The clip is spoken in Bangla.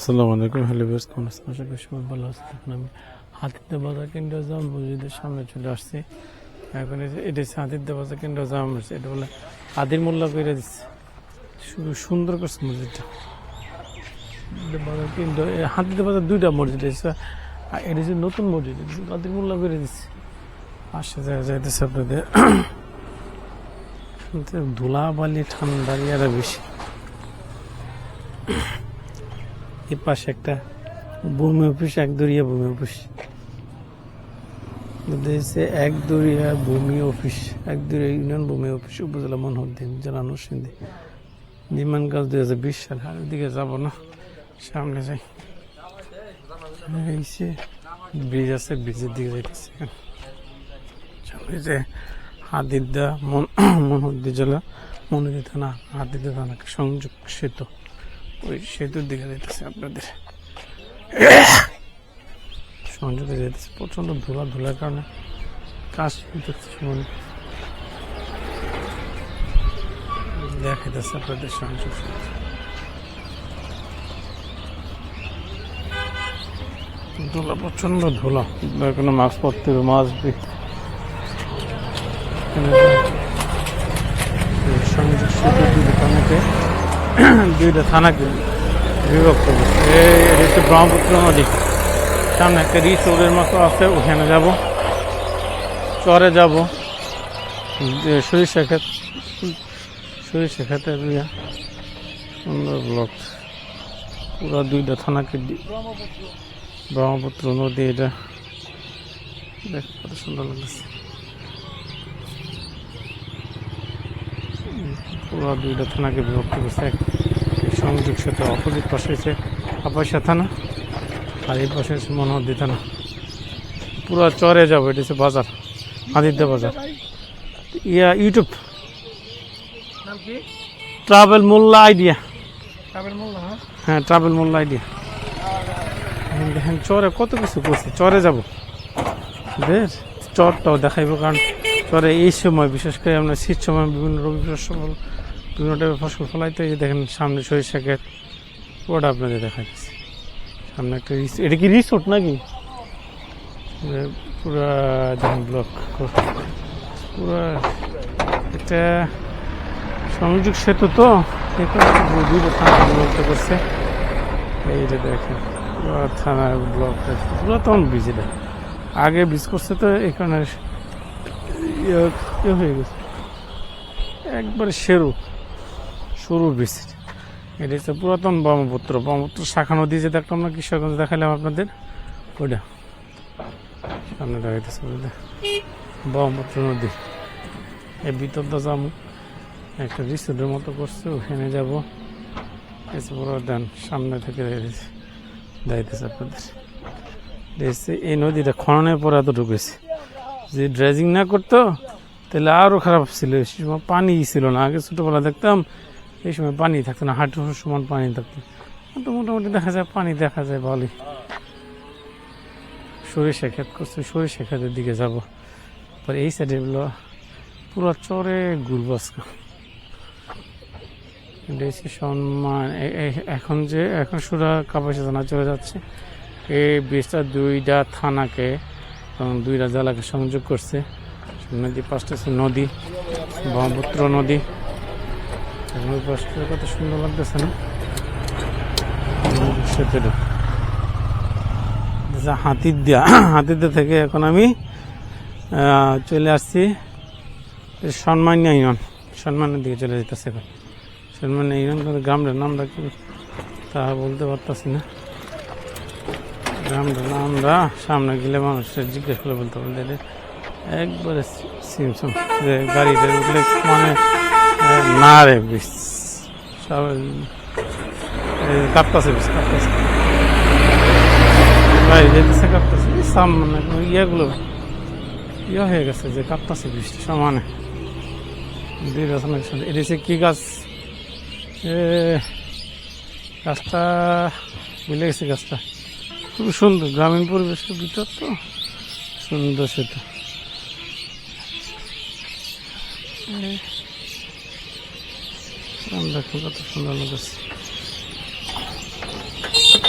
আসসালামু আলাইকুম, হ্যালো আশা করি সবাই ভালো আছেন। এখন আমি হাতিতে বাজার কেন্দ্র জাম মসজিদের সামনে চলে আসছি। এখন এটা হচ্ছে হাতিতে বাজার কেন্দ্র জাম এটা বলে আদির মোল্লা করে দিচ্ছে শুধু সুন্দর করছে মসজিদটা। বাজার কেন্দ্র হাতিতে বাজার দুইটা মসজিদ আছে। আর এটা হচ্ছে নতুন মসজিদ আদির মোল্লা করে দিচ্ছে আসে যায় যাইতেছে আপনাদের। ধুলা বালি ঠান্ডা ইয়ারা বেশি। পাশে একটা ভূমি অফিস, এক দরিয়া ভূমি অফিস। এক দরিয়া ভূমি অফিস, এক দরিয়া ইউনিয়ন ভূমি অফিস, উপজেলা মনোহরদিন জেলা নরসিংদী। নির্মাণ কাজ দুই হাজার বিশ সালে, আর ওদিকে যাব না, সামনে যাই। ব্রিজ আছে, ব্রিজের দিকে যাইতেছে। সামনে যে হাদিদা মনোহরদি জেলা মনোহরদি থানা হাদিদা থানা সংযোগ সেতু। ওই সেতুর দিকে যেতেছে আপনাদের। সংযোগে যেতেছে প্রচণ্ড ধুলা ধুলার কারণে কাজ করতেছে মনে দেখাইতেছে আপনাদের সংযোগ ধুলা প্রচণ্ড ধুলা। কোনো মাস্ক পরতে হবে মাস্ক সংযোগ সেতু থানাকে দুইটা থানাকে বিভক্ত করছে এটা হচ্ছে ব্রহ্মপুত্র নদী। সামনে একটা রিচ রোডের মতো আছে, ওখানে যাব। চরে যাব। সরিষা ক্ষেত। সরিষা ক্ষেতের সুন্দর ব্লক। পুরো দুইটা থানাকে ব্রহ্মপুত্র। নদী এটা। দেখ, কত সুন্দর লাগছে পুরো দুইটা থানাকে বিভক্ত করছে। এক সংযোগ সেতু অপোজিট পাশে হচ্ছে আপাশা থানা আর এই পাশে হচ্ছে মনোহরদি থানা। পুরো চরে যাব এটা হচ্ছে বাজার আদিত্য বাজার। Yeah YouTube. Travel Molla idea. হ্যাঁ? হ্যাঁ ট্রাভেল মোল্লা আইডিয়া। দেখেন চরে কত কিছু করছে চরে যাব। বেশ চরটাও দেখাইবো কারণ চরে এই সময় বিশেষ করে আমরা শীত সময় বিভিন্ন রবি ফসল টাইপের ফসল ফলাইতে এই দেখেন সামনে সরিষা ক্ষেত, ওটা আপনাদের দেখা যাচ্ছে সামনে একটা এটা কি রিসোর্ট নাকি? পুরা দেখেন ব্লক। পুরা এটা সংযোগ সেতু তো দুইটা থানা বিভক্ত করছে এইটা দেখেন থানার ব্লক পুরো তখন ব্রিজ এটা আগে ব্রিজ করছে তো, এখানে ইয়ে ইয়ে হয়ে গেছে। একবারে সেরু সরু ব্রিজ এটা হচ্ছে পুরাতন ব্রহ্মপুত্র। ব্রহ্মপুত্র শাখা নদী যে দেখলাম না, কিশোরগঞ্জ দেখালাম আপনাদের। ওইটা। সামনে দেখাইতেছে ব্রহ্মপুত্র নদী। এই ভিতর দা যাব। একটা রিসোর্টের মতো করছে, ওখানে যাব। বড় দেন সামনে থেকে দাঁড়িয়েছে দাঁড়িয়েছে আপনাদের। দেখছে এই নদীটা খননের পর এত ঢুকেছে যে ড্রেজিং না করতো, তাহলে আরও খারাপ ছিল। পানি ছিল না। আগে ছোটোবেলা দেখতাম এই সময় পানি থাকতো না হাঁটু সমান পানি থাকতো। তো মোটামুটি দেখা যায় পানি দেখা যায় ভালোই সরিষা ক্ষেত করছে, সরিষা ক্ষেতের দিকে যাব। পরে এই সাইডে গুলো পুরো চরে ঘুরবো সম্মান এখন যে, এখন সুরা কাপাসা থানা চলে যাচ্ছে। এই ব্রিজটা দুইটা থানাকে, এবং দুইটা জেলাকে সংযোগ করছে। নদী হচ্ছে নদী, ব্রহ্মপুত্র নদী। কত সুন্দর লাগতেছে না? সেতুটা হাতির দিয়া হাতির দিয়া থেকে এখন আমি চলে আসছি। সম্মান্য ইউনিয়ন সম্মানের দিকে চলে যেতেছে এখন। সম্মান্য ইউনিয়ন কিন্তু গ্রামটার নামটা কি? তা বলতে পারতাছি না। গ্রামটার নামটা সামনে গেলে মানুষের জিজ্ঞেস করে বলতে এটা একবারে সিমসম। যে গাড়িতে উঠলে মানে না রে, বিশ। সব কাঁপতাছে, বিশ কাঁপতাছে। গাড়ি যেতেছে কাঁপতাছে সামনে ইয়েগুলো ইয়ে হয়ে গেছে যে কাঁপতাছে বৃষ্টি সমানে। দুই গাছ এটা হচ্ছে কি গাছ? গাছটা ভুলে গেছে গাছটা। খুব সুন্দর, গ্রামীণ পরিবেশের ভিতর তো। সুন্দর সেটা। দেখুন কত সুন্দর লাগছে